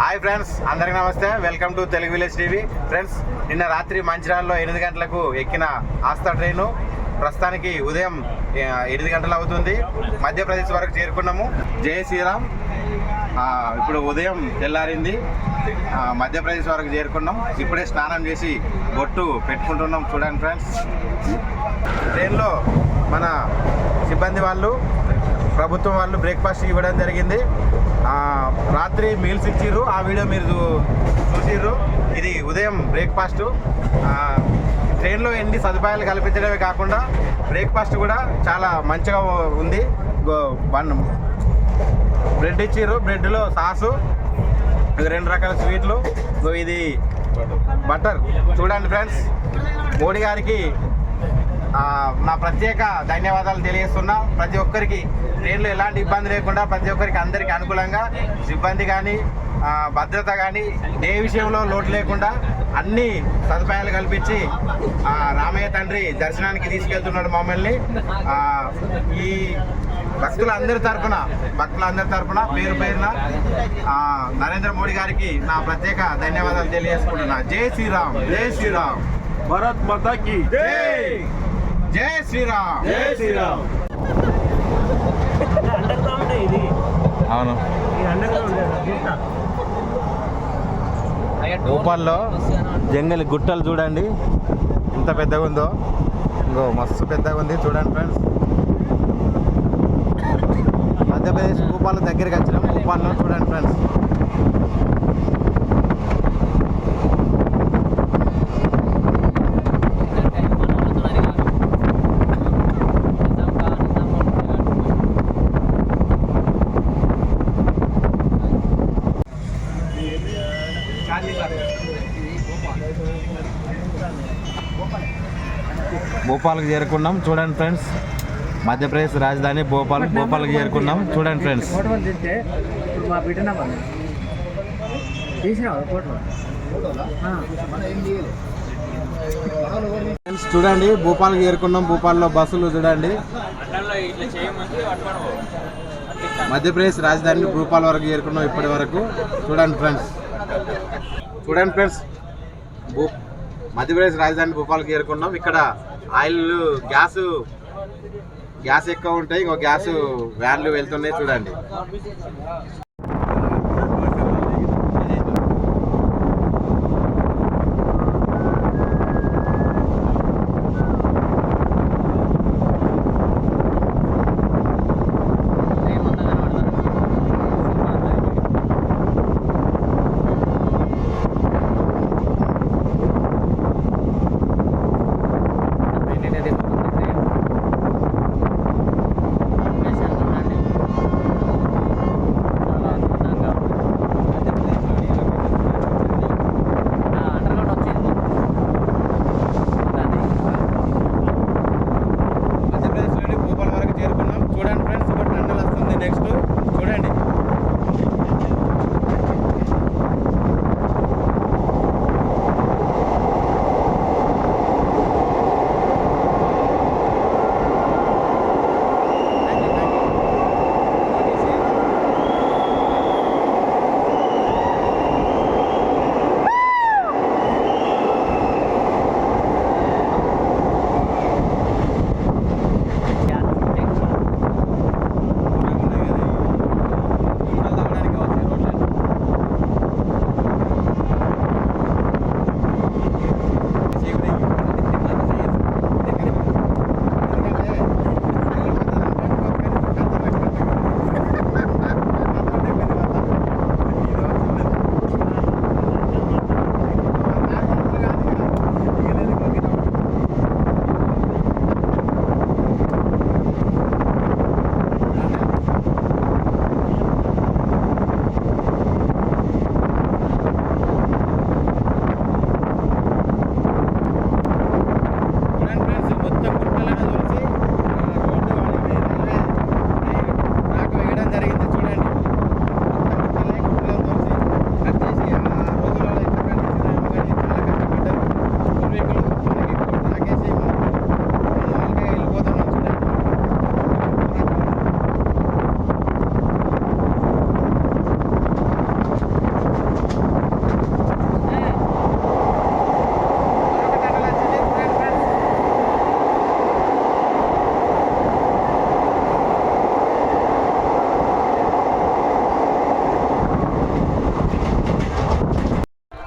Hi friends అందరికీ నమస్తే. Welcome to Telugu village TV. Friends నిన్న రాత్రి మంచిర్యాలలో ఎనిమిది గంటలకు ఎక్కిన ఆస్థా ట్రైను. ప్రస్తుతానికి ఉదయం ఎనిమిది గంటలు అవుతుంది. మధ్యప్రదేశ్ వరకు చేరుకున్నాము. జయ శ్రీరామ్. ఇప్పుడు ఉదయం తెల్లారింది. మధ్యప్రదేశ్ వరకు చేరుకున్నాం. ఇప్పుడే స్నానం చేసి బొట్టు పెట్టుకుంటున్నాం. చూడండి ఫ్రెండ్స్. ట్రైన్లో మన సిబ్బంది వాళ్ళు ప్రభుత్వం వాళ్ళు బ్రేక్ఫాస్ట్ ఇవ్వడం జరిగింది. రాత్రి మీల్స్ ఇచ్చిర్రు. ఆ వీడియో మీరు చూసిర్రు. ఇది ఉదయం బ్రేక్ఫాస్ట్. ట్రైన్లో ఎన్ని సదుపాయాలు కల్పించడమే కాకుండా బ్రేక్ఫాస్ట్ కూడా చాలా మంచిగా ఉంది. గో- బన్ బ్రెడ్ ఇచ్చిర్రు. బ్రెడ్లో సాసు. రెండు రకాల స్వీట్లు. ఇది బటర్. చూడండి ఫ్రెండ్స్. మోడీ గారికి నా ప్రత్యేక ధన్యవాదాలు తెలియజేస్తున్నా. ప్రతి ఒక్కరికి ట్రైన్లో ఎలాంటి ఇబ్బంది లేకుండా ప్రతి ఒక్కరికి అందరికీ అనుకూలంగా సిబ్బంది కానీ భద్రత కానీ ఏ విషయంలో లోటు లేకుండా అన్ని సదుపాయాలు కల్పించి రామయ్య తండ్రి దర్శనానికి తీసుకెళ్తున్నాడు మమ్మల్ని. ఈ భక్తులందరి తరపున భక్తులందరి తరఫున పేరు పేరున నరేంద్ర మోడీ గారికి నా ప్రత్యేక ధన్యవాదాలు తెలియజేసుకుంటున్నా. జై శ్రీరామ్ జై శ్రీరామ్. భరత్ మతాకి జై జై శ్రీరామ్. జై శ్రీరామ్. ఇది? అవును. భూపాల్లో జంగల్ గుట్టలు చూడండి. ఎంత పెద్దగా ఉందో. ఇంకో మస్తు పెద్దగా ఉంది. చూడండి ఫ్రెండ్స్. మధ్యప్రదేశ్ భూపాల్ దగ్గరికి వచ్చినాం. భూపాల్లో చూడండి ఫ్రెండ్స్. భోపాల్కి చేరుకున్నాం. చూడండి ఫ్రెండ్స్ మధ్యప్రదేశ్ రాజధాని భోపాల్ భోపాల్కి చేరుకున్నాం. చూడండి ఫ్రెండ్స్. ఫ్రెండ్స్ చూడండి భూపాల్కి చేరుకున్నాం. భూపాల్లో బస్సులు చూడండి. మధ్యప్రదేశ్ రాజధాని భూపాల్ వరకు చేరుకున్నాం ఇప్పటి వరకు. చూడండి ఫ్రెండ్స్. చూడండి ఫ్రెండ్స్ భూ మధ్యప్రదేశ్ రాజధాని భూపాల్కి చేరుకున్నాం. ఇక్కడ ఆయిల్ గ్యాస్. గ్యాస్ ఎక్కువ ఉంటాయి ఇంకో గ్యాస్ వ్యాన్లు వెళ్తున్నాయి చూడండి.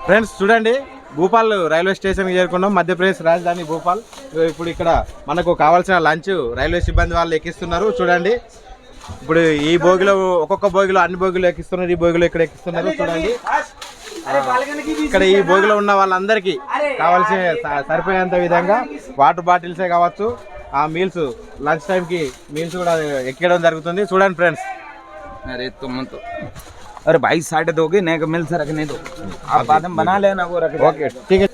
ఫ్రెండ్స్ చూడండి భూపాల్ రైల్వే స్టేషన్కి చేరుకున్నాం. మధ్యప్రదేశ్ రాజధాని భూపాల్. ఇప్పుడు ఇక్కడ మనకు కావాల్సిన లంచ్ రైల్వే సిబ్బంది వాళ్ళు ఎక్కిస్తున్నారు. చూడండి ఇప్పుడు ఈ భోగిలో ఒక్కొక్క భోగిలో అన్ని భోగిలు ఎక్కిస్తున్నారు. ఈ భోగిలో ఇక్కడ ఎక్కిస్తున్నారు. చూడండి. ఇక్కడ ఈ భోగిలో ఉన్న వాళ్ళందరికీ కావాల్సిన సరిపోయేంత విధంగా వాటర్ బాటిల్సే కావచ్చు. ఆ మీల్స్ లంచ్ టైంకి మీల్స్ కూడా ఎక్కడం జరుగుతుంది. చూడండి ఫ్రెండ్స్. అరే తుమ్మంతో. अरे भाई साढ़े दोगे नहीं मिल से रखने दो आप बाद में बना लेना वो रख ఓకే ఠీక్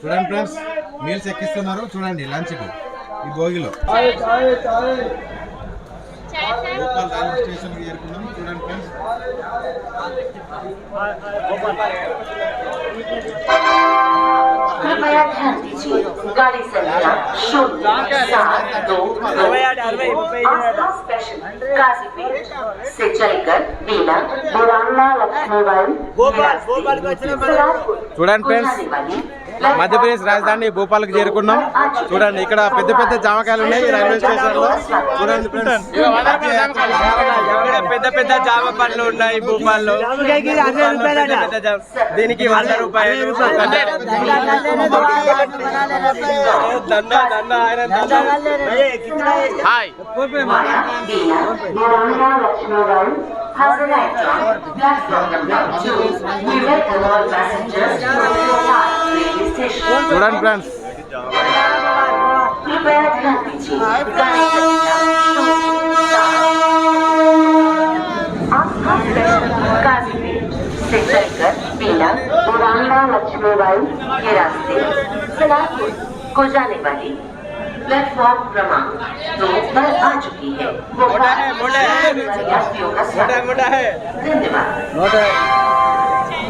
చూడండి ఫ్రెండ్స్ మీల్స్ ఎక్కిస్తున్నారు చూడండి లంచ్కి ఈ భోగిలో భోపాల్ రైల్వే స్టేషన్కి చేరుకున్నాం చూడండి ఫ్రెండ్స్ कृपया ध्यान दीजिए गाड़ी संख्या शून्य सात दो स्पेशल से चलकर बेला बुराना लखनऊ सलामपुर वाली మధ్యప్రదేశ్ రాజధాని భోపాల్కి చేరుకున్నాం చూడండి ఇక్కడ పెద్ద పెద్ద జామకాయలు ఉన్నాయి రైల్వే స్టేషన్లో చూడండి పెద్ద పెద్ద జామ పండ్లు ఉన్నాయి భూపాల్లో దీనికి వంద రూపాయలు we passengers to చూడండి ఫ్రెండ్స్ कृपया ध्यान दीजिए गाड़ी संख्या शून्य सात आस्था स्पेशल काजीपीर से चलकर बीना बुराना लक्ष्मीबाई के रास्ते सलारपुर को जाने वाली प्लेटफॉर्म क्रमांक दो पर आ चुकी है भोपाल जाने वाले यात्रियों का स्वागत है धन्यवाद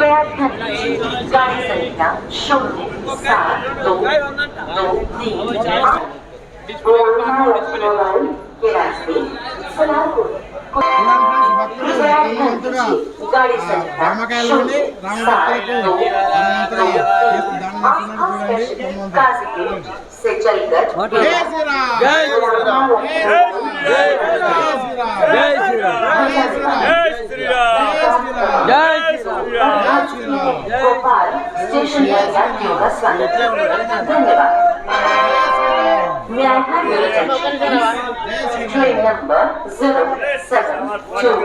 외탄자리선이나 쇼리, 사, 노, 노, 니, 마, 오마오노란, 계란비, 소나무, రామకాయలోని రామకాయకు దాని చూడండి saying that Gopal station May I have your attention, please? Train number 0722.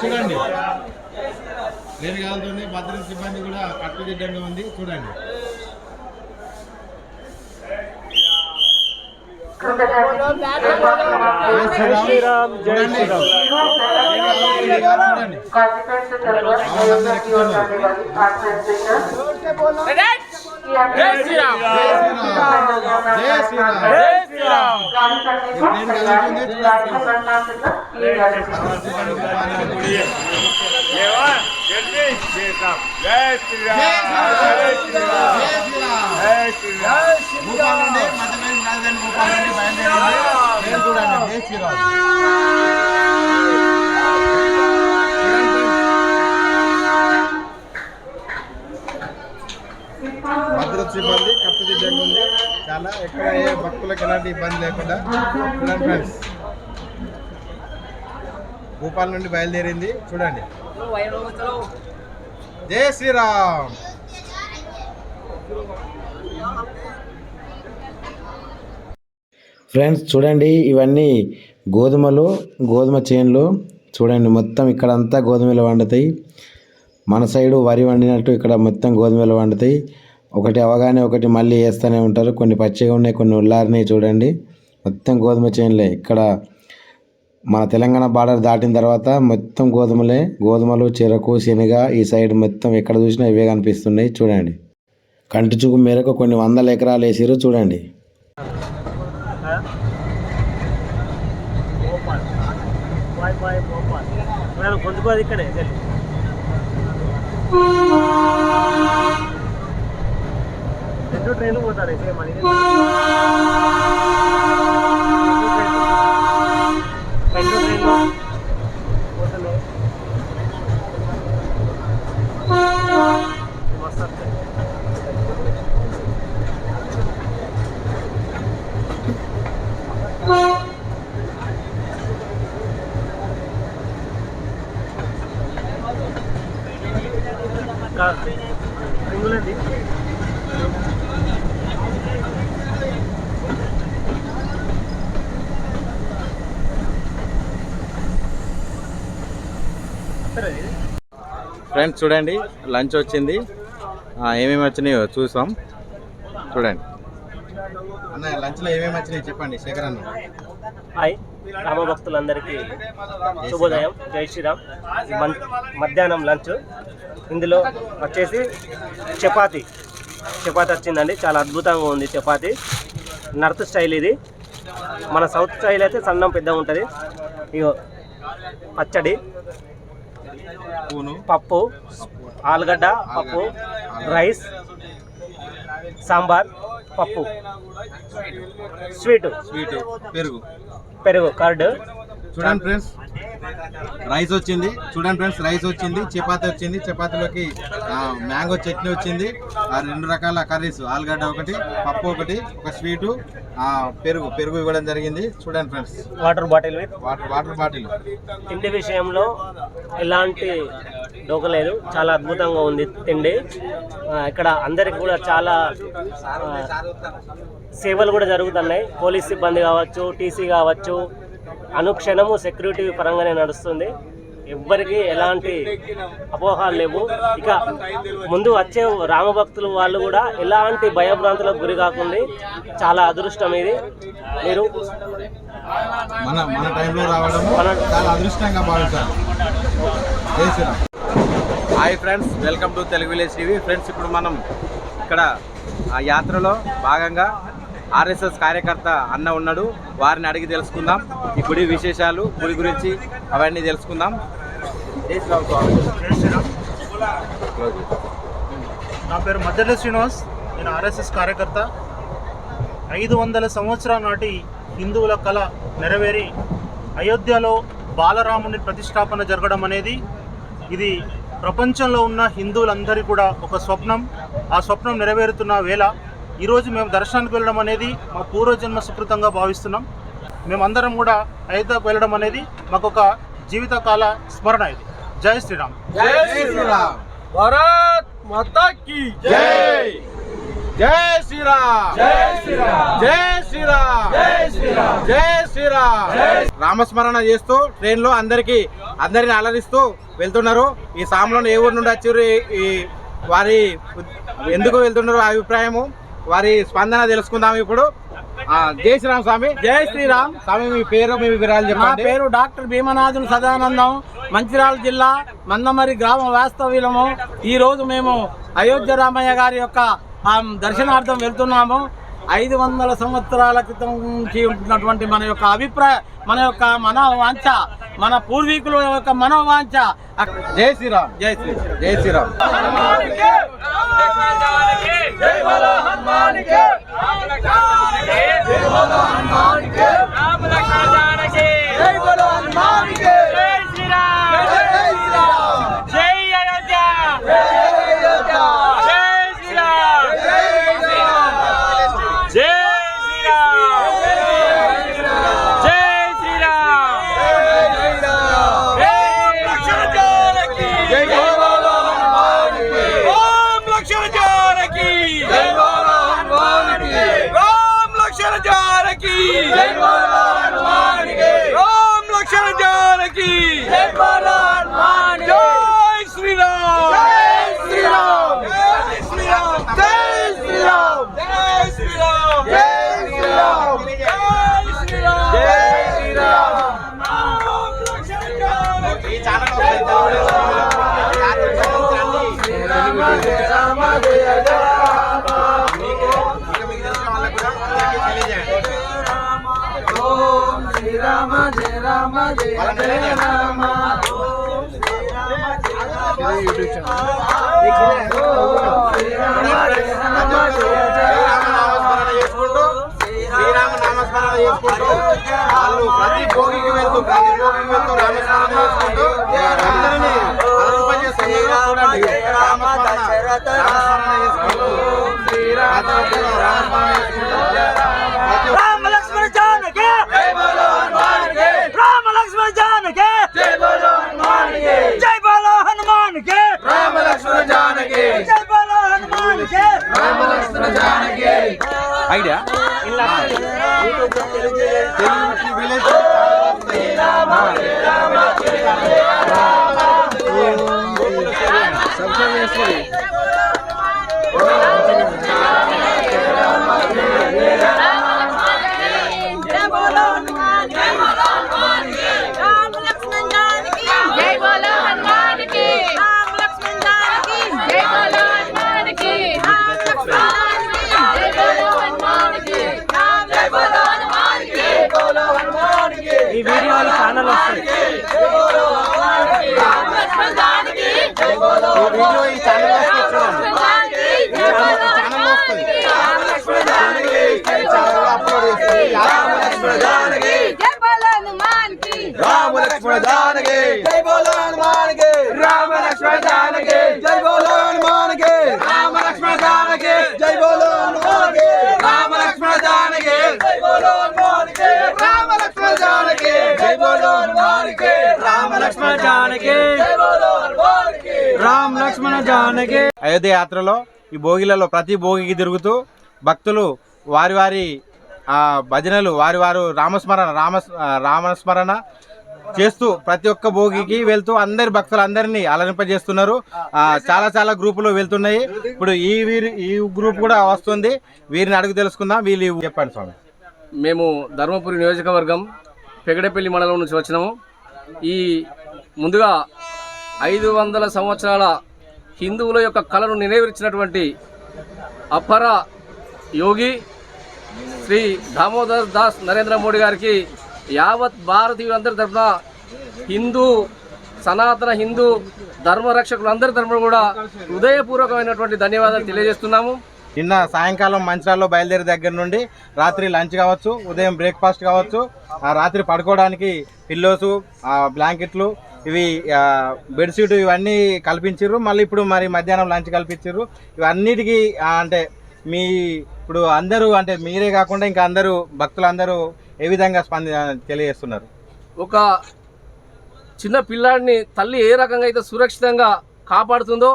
చూడండి కదులుతుంది భద్రత సిబ్బంది కూడా కట్టుదిడ్డంగా ఉంది. చూడండి. జై శ్రీరామ్. జై శ్రీరామ్. చూడండి Consequence से तरफ अयोध्या की ओर जाने वाली आठ ट्रेन जय श्री राम జై శ్రీరామ్ जय श्री राम जय श्री భూపాల్ నుండి మధ్యప్రదేశ్ రాజధాని భూపాల్ నుండి బయలుదేరింది ట్రైన్ చూడండి జై శ్రీరామ్ భద్రత సిబ్బంది కట్టుదిడ్డంగా ఉంది చాలా ఎక్కడ ఏ భక్తులకు ఎలాంటి ఇబ్బంది లేకుండా చూడండి ఫ్రెండ్స్ భూపాల్ నుండి బయలుదేరింది. చూడండి. జై శ్రీరామ్. ఫ్రెండ్స్ చూడండి ఇవన్నీ గోధుమలు గోధుమ చేన్లు. చూడండి మొత్తం ఇక్కడంతా గోధుమలు వండుతాయి. మన సైడు వరి వండినట్టు ఇక్కడ మొత్తం గోధుమలు వండుతాయి. ఒకటి అవగానే ఒకటి మళ్ళీ వేస్తూనే ఉంటారు. కొన్ని పచ్చిగా ఉన్నాయి కొన్ని ఉల్లారినాయి చూడండి. మొత్తం గోధుమ చేనులే. ఇక్కడ మన తెలంగాణ బార్డర్ దాటిన తర్వాత మొత్తం గోధుమలే. గోధుమలు చెరకు శనగ ఈ సైడ్ మొత్తం ఎక్కడ చూసినా ఇవే కనిపిస్తున్నాయి. చూడండి. కంటి చూపు మేరకు కొన్ని వందల ఎకరాలు వేసారు చూడండి. ఇక్కడే ట్రైన్లు పోతారు సేమ్ అది రెండు ట్రైన్లు ఫ్రెండ్స్ చూడండి లంచ్ వచ్చింది. ఏమేమి వచ్చినాయో చూసాం చూడండి. అన్న లంచ్లో ఏమేమి వచ్చినాయి చెప్పండి శేఖర్ అన్న. హాయ్ రామభక్తులందరికీ శుభోదయం జై శ్రీరామ్. మధ్యాహ్నం లంచ్. ఇందులో వచ్చేసి చపాతి. చపాతి వచ్చిందండి చాలా అద్భుతంగా ఉంది చపాతి. నార్త్ స్టైల్ ఇది. మన సౌత్ స్టైల్ అయితే సన్నం పెద్దగా ఉంటుంది. ఇగో పచ్చడి. పప్పు ఆలుగడ్డ పప్పు రైస్ సాంబార్ పప్పు. స్వీటు. స్వీట్. పెరుగు. పెరుగు కర్డ్. చూడండి ఫ్రెండ్స్. రైస్ వచ్చింది. చూడండి ఫ్రెండ్స్ రైస్ వచ్చింది చపాతి వచ్చింది. చపాతీలోకి మ్యాంగో చట్నీ వచ్చింది. ఆ రెండు రకాల కర్రీస్ ఆలుగడ్డ ఒకటి పప్పు ఒకటి ఒక స్వీటు ఆ, పెరుగు పెరుగు ఇవ్వడం జరిగింది. చూడండి friends. Water bottle water water bottle. తిండి విషయంలో ఎలాంటి డోకలేదు చాలా అద్భుతంగా ఉంది తిండి. ఇక్కడ అందరికి కూడా చాలా సేవలు కూడా జరుగుతున్నాయి. పోలీస్ సిబ్బంది కావచ్చు టీసీ కావచ్చు అనుక్షణము సెక్యూరిటీ పరంగానే నడుస్తుంది. ఎవ్వరికి ఎలాంటి అపోహాలు లేవు. ఇక ముందు వచ్చే రామభక్తులు వాళ్ళు కూడా ఎలాంటి భయభ్రాంతులకు గురి కాకుండా. చాలా అదృష్టం ఇది. మీరు మన మన టైంలో రావడం మన- చాలా అదృష్టంగా భావిస్తాను జై Sriram. Hi friends welcome to Telugu village TV. Friends ఇప్పుడు మనం ఇక్కడ ఆ యాత్రలో భాగంగా ఆర్ఎస్ఎస్ కార్యకర్త అన్న ఉన్నాడు. వారిని అడిగి తెలుసుకుందాం. ఈ గుడి విశేషాలు గుడి గురించి అవన్నీ తెలుసుకుందాం. నా పేరు మద్దెల శ్రీనివాస్. నేను ఆర్ఎస్ఎస్ కార్యకర్త. ఐదు వందల సంవత్సరాల నాటి హిందువుల కళ నెరవేరి అయోధ్యలో బాలరాముని ప్రతిష్టాపన జరగడం అనేది ఇది ప్రపంచంలో ఉన్న హిందువులందరి కూడా ఒక స్వప్నం. ఆ స్వప్నం నెరవేరుతున్న వేళ ఈరోజు మేము దర్శనానికి వెళ్ళడం అనేది మా పూర్వజన్మ సుకృతంగా భావిస్తున్నాం. మేమందరం కూడా అయోధ్యకు వెళ్ళడం అనేది మాకు ఒక జీవితకాల స్మరణ ఇది. జై శ్రీరామ్. జై శ్రీరామ్. భారత్ మాతా కీ జై. జై. శ్రీరామ్. జై శ్రీరామ్. జై శ్రీరామ్. జై శ్రీరామ్. జై శ్రీరామ్. రామస్మరణ చేస్తూ ట్రైన్లో అందరికి అందరిని అలరిస్తూ వెళ్తున్నారు. ఈ సాములను ఏ ఊరు నుండి వచ్చారు? ఈ- ఈ వారి ఎందుకు వెళ్తున్నారు? ఆ అభిప్రాయము. వారి స్పందన తెలుసుకుందాం ఇప్పుడు. జై శ్రీరామ్ స్వామి. జై శ్రీరామ్. స్వామి మీ పేరు మీ వివరాలు నా పేరు డాక్టర్ భీమనాథుని సదానందం మంచిర్యాల జిల్లా మందమరి గ్రామ వాస్తవ్యులము. ఈ రోజు మేము అయోధ్య రామయ్య గారి యొక్క దర్శనార్థం వెళ్తున్నాము. ఐదు వందల సంవత్సరాల క్రితం నుంచి ఉంటున్నటువంటి మన యొక్క అభిప్రాయ మన యొక్క మనోవాంఛ మన పూర్వీకుల యొక్క మనోవాంఛ. జై శ్రీరామ్. జై శ్రీ జై శ్రీరామ్. చేసుకుంటూ శ్రీరామ నామస్మరణ చేసుకుంటూ వాళ్ళు ప్రతి భోగికి వెళ్తూ ప్రతి భోగికి వెళ్తూ రామస్మరణ చేసుకుంటూ అందరినీ చూడండి రామస్మరణ రామస్మరణ చేసుకుంటూ రామస్మరణ చేసుకుంటూ ఐడియా? తెలుగు విలేజ్ రామ లక్ష్మణ జానకి జై బోలో హనుమాన్కి రామ లక్ష్మణ జానకి జై బోలో హనుమాన్కి రామ లక్ష్మణ జానకి జై బోలో హనుమాన్కి రామ లక్ష్మణ జానకి జై బోలో హనుమాన్కి రామ లక్ష్మణ జానకి జై బోలో హనుమాన్కి రామ లక్ష్మణ జానకి జై బోలో హనుమాన్కి రామ లక్ష్మణ జానకి అయోధ్య యాత్రలో ఈ భోగిలలో ప్రతి భోగికి తిరుగుతూ భక్తులు వారి వారి ఆ, భజనలు వారి వారు రామస్మరణ రామ రామస్మరణ చేస్తూ ప్రతి ఒక్క భోగికి వెళ్తూ అందరి భక్తులు అందరినీ అలరింపజేస్తున్నారు చాలా చాలా గ్రూపులు వెళ్తున్నాయి. ఇప్పుడు ఈ వీరి ఈ గ్రూప్ కూడా వస్తుంది. వీరిని అడుగు తెలుసుకుందాం. వీళ్ళు చెప్పండి స్వామి. మేము ధర్మపురి నియోజకవర్గం పెగడపల్లి మండలం నుంచి వచ్చినాము. ఈ ముందుగా ఐదు వందల సంవత్సరాల హిందువుల యొక్క కళను నెరవేర్చినటువంటి అపర యోగి శ్రీ దామోదర్ దాస్ నరేంద్ర మోడీ గారికి యావత్ భారతీయులందరి తరఫున హిందూ సనాతన హిందూ ధర్మరక్షకులందరి తరఫున కూడా హృదయపూర్వకమైనటువంటి ధన్యవాదాలు తెలియజేస్తున్నాము. నిన్న సాయంకాలం మంచిరాల్లో బయలుదేరి దగ్గర నుండి రాత్రి లంచ్ కావచ్చు ఉదయం బ్రేక్ఫాస్ట్ కావచ్చు ఆ రాత్రి పడుకోవడానికి పిల్లోసు బ్లాంకెట్లు ఇవి బెడ్షీట్ ఇవన్నీ కల్పించారు మళ్ళీ ఇప్పుడు మరి మధ్యాహ్నం లంచ్ కల్పించారు ఇవన్నిటికీ అంటే మీ ఇప్పుడు అందరూ అంటే మీరే కాకుండా ఇంకా అందరూ భక్తులందరూ ఏ విధంగా స్పంది తెలియజేస్తున్నారు? ఒక చిన్న పిల్లాడిని తల్లి ఏ రకంగా అయితే సురక్షితంగా కాపాడుతుందో.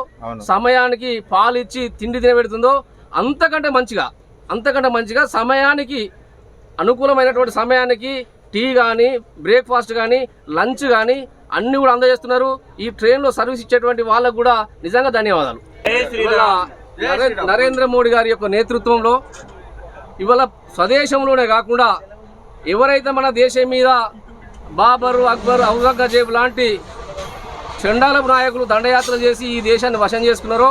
సమయానికి పాలు ఇచ్చి తిండి తినబెడుతుందో అంతకంటే మంచిగా అంతకంటే మంచిగా సమయానికి అనుకూలమైనటువంటి సమయానికి టీ కానీ బ్రేక్ఫాస్ట్ కానీ లంచ్ కానీ అన్ని కూడా అందజేస్తున్నారు. ఈ ట్రైన్లో సర్వీస్ ఇచ్చేటువంటి వాళ్ళకు కూడా నిజంగా ధన్యవాదాలు. నరేంద్ర మోడీ గారి యొక్క నేతృత్వంలో ఇవాళ స్వదేశంలోనే కాకుండా ఎవరైతే మన దేశం మీద బాబరు అక్బర్ ఔరంగజేబ్ లాంటి చండాలపు నాయకులు దండయాత్ర చేసి ఈ దేశాన్ని వశం చేసుకున్నారో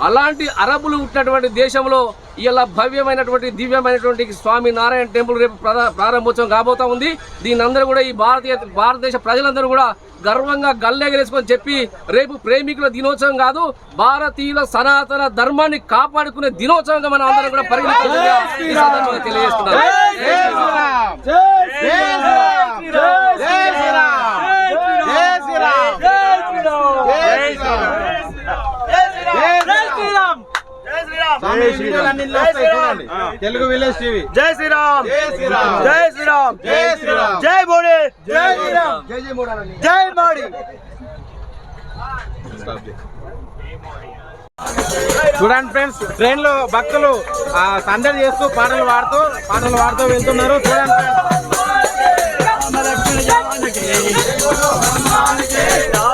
అలాంటి అరబులు పుట్టినటువంటి దేశంలో ఇలా భవ్యమైనటువంటి దివ్యమైనటువంటి స్వామి నారాయణ టెంపుల్ రేపు ప్రారంభోత్సవం కాబోతా ఉంది. దీని అందరూ కూడా ఈ భారతీయ భారతదేశ ప్రజలందరూ కూడా గర్వంగా గల్లెగరేసుకొని చెప్పి రేపు ప్రేమికుల దినోత్సవం కాదు భారతీయుల సనాతన ధర్మాన్ని కాపాడుకునే దినోత్సవంగా మనం అందరం కూడా పరిగణించాలని ఈ సందర్భంగా తెలియజేస్తున్నాను జై శ్రీరామ్ జై శ్రీరామ్ జై శ్రీరామ్ జై శ్రీరామ్ జై శ్రీరామ్ జై శ్రీరామ్ తెలుగు విలేజ్ టీవీ. జై శ్రీరామ్. జై శ్రీరామ్. జై శ్రీరామ్. జై శ్రీరామ్. జై మోడీ. జై శ్రీరామ్. జై మోడీ చూడండి ఫ్రెండ్స్ ట్రైన్లో భక్తులు ఆ, సందడి చేస్తూ పాటలు పాడుతూ పాటలు పాడుతూ వెళ్తున్నారు. చూడండి friends.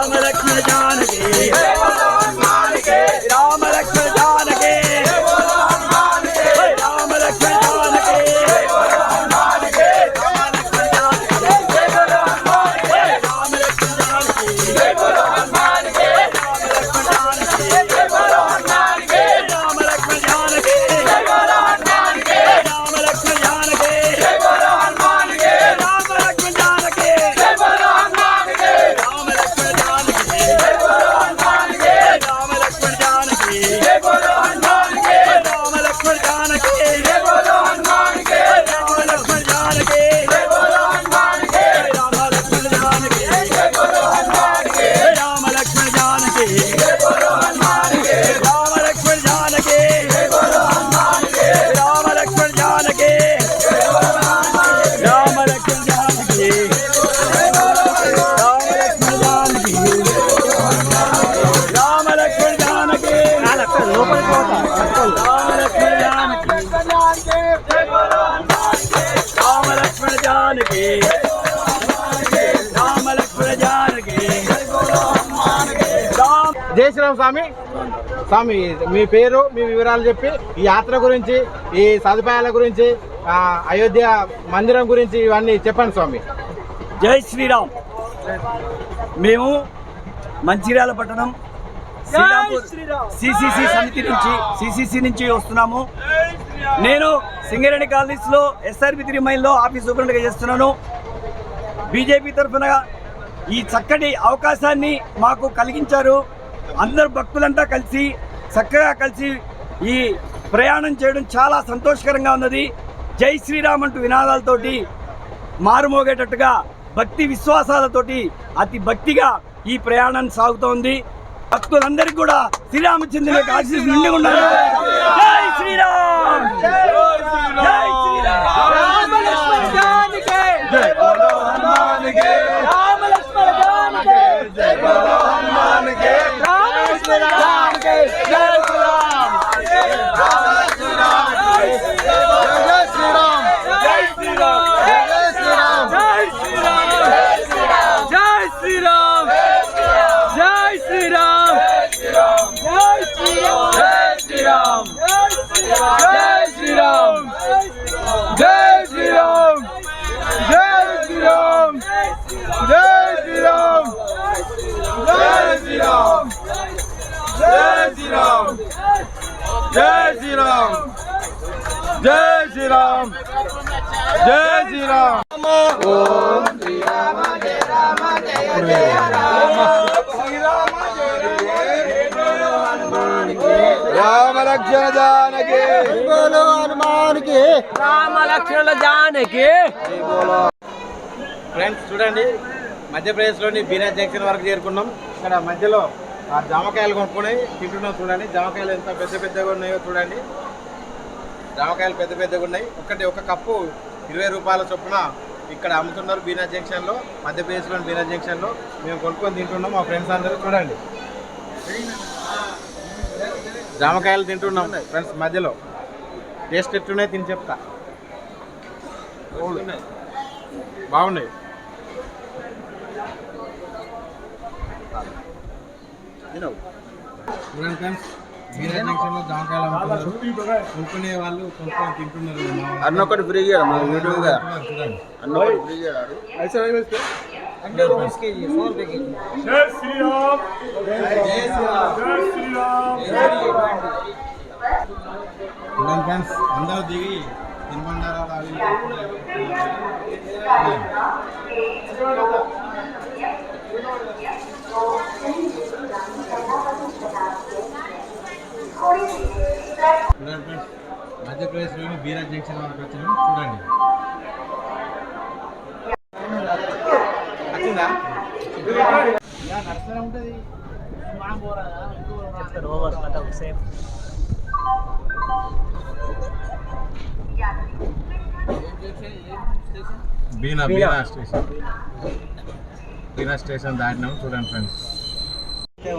నమస్కారం స్వామి. స్వామి మీ పేరు మీ వివరాలు చెప్పి ఈ యాత్ర గురించి ఈ సదుపాయాల గురించి అయోధ్య మందిరం గురించి ఇవన్నీ చెప్పండి స్వామి. జై శ్రీరామ్. మేము మంచిర్యాల పట్టణం శ్రీరాంపూర్ సిసిసి సమితి నుంచి సిసిసి నుంచి వస్తున్నాము. నేను సింగరేణి కాలనీస్లో ఎస్ఆర్బి త్రీ మైల్లో ఆఫీస్ సూపరింటెండెంట్గా చేస్తున్నాను. బీజేపీ తరఫున ఈ చక్కటి అవకాశాన్ని మాకు కలిగించారు. అందరు భక్తులంతా కలిసి చక్కగా కలిసి ఈ ప్రయాణం చేయడం చాలా సంతోషకరంగా ఉన్నది. జై శ్రీరామ్ అంటూ నినాదాలతోటి మారుమోగేటట్టుగా భక్తి విశ్వాసాలతోటి అతి భక్తిగా ఈ ప్రయాణం సాగుతోంది భక్తులందరికీ కూడా శ్రీరామచంద్రుని యొక్క ఆశీస్సు నిండి ఉండాలి జై శ్రీరామ్. జై శ్రీరామ్. no ఫ్రెండ్స్ చూడండి. మధ్యప్రదేశ్లోని బీనా జంక్షన్ వరకు చేరుకున్నాం. ఇక్కడ మధ్యలో ఆ జామకాయలు కొనుక్కొని తింటున్నాం చూడండి. జామకాయలు ఎంత పెద్ద పెద్దగా ఉన్నాయో చూడండి. జామకాయలు పెద్ద పెద్దగా ఉన్నాయి. ఒకటి ఒక కప్పు ఇరవై రూపాయల చొప్పున ఇక్కడ అమ్ముతున్నారు బీనా జంక్షన్లో మధ్యప్రదేశ్లోని బీనా జంక్షన్లో. మేము కొనుక్కొని తింటున్నాం మా ఫ్రెండ్స్ అందరూ చూడండి. జామకాయలు తింటున్నాం ఫ్రెండ్స్ మధ్యలో. టేస్ట్ ఎట్లున్నాయి తిని చెప్తా. బాగున్నాయి. కొనుక్కునే వాళ్ళు కొనుక్కొని తింటున్నారు. అన్న ఒకటి ఫ్రీ చూడండి. అన్న ఒకటి ఫ్రీ చూడండి ఫ్రెండ్స్ అందరూ దిగి తినుబండారాలు అవి చూడండి ఫ్రెండ్స్ మధ్యప్రదేశ్లోని బీరా జంక్షన్ వరకు వచ్చినాం. చూడండి. వచ్చిందా? నడుస్తూనే ఉంటుంది. చెప్తారు ఓవర్ కథ same. Bina Bina station Bina station దాటినాం చూడండి ఫ్రెండ్స్ జై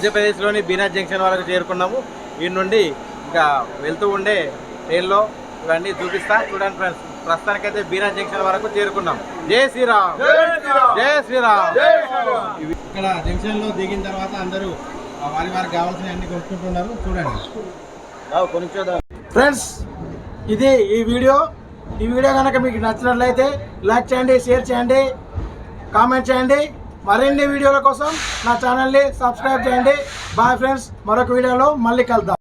మధ్యప్రదేశ్లోని బీనా జంక్షన్ వరకు చేరుకున్నాము. ఈ నుండి ఇంకా వెళ్తూ ఉండే ట్రైన్లో ఇవన్నీ చూపిస్తా. చూడండి ఫ్రెండ్స్ ప్రస్తుతానికైతే బీనా జంక్షన్ వరకు చేరుకున్నాం. జై శ్రీరామ్. జై శ్రీరామ్. ఇక్కడ జంక్షన్లో దిగిన తర్వాత అందరూ వారి వారికి కావాల్సిన అన్ని కొనుక్కుంటున్నారు. చూడండి. ఫ్రెండ్స్ ఇది ఈ వీడియో. ఈ వీడియో కనుక మీకు నచ్చినట్లయితే లైక్ చేయండి షేర్ చేయండి కామెంట్ చేయండి. మరిన్ని వీడియోల కోసం నా ఛానల్ని సబ్స్క్రైబ్ చేయండి. బాయ్ ఫ్రెండ్స్ మరొక వీడియోలో మళ్ళీ కలుద్దాం.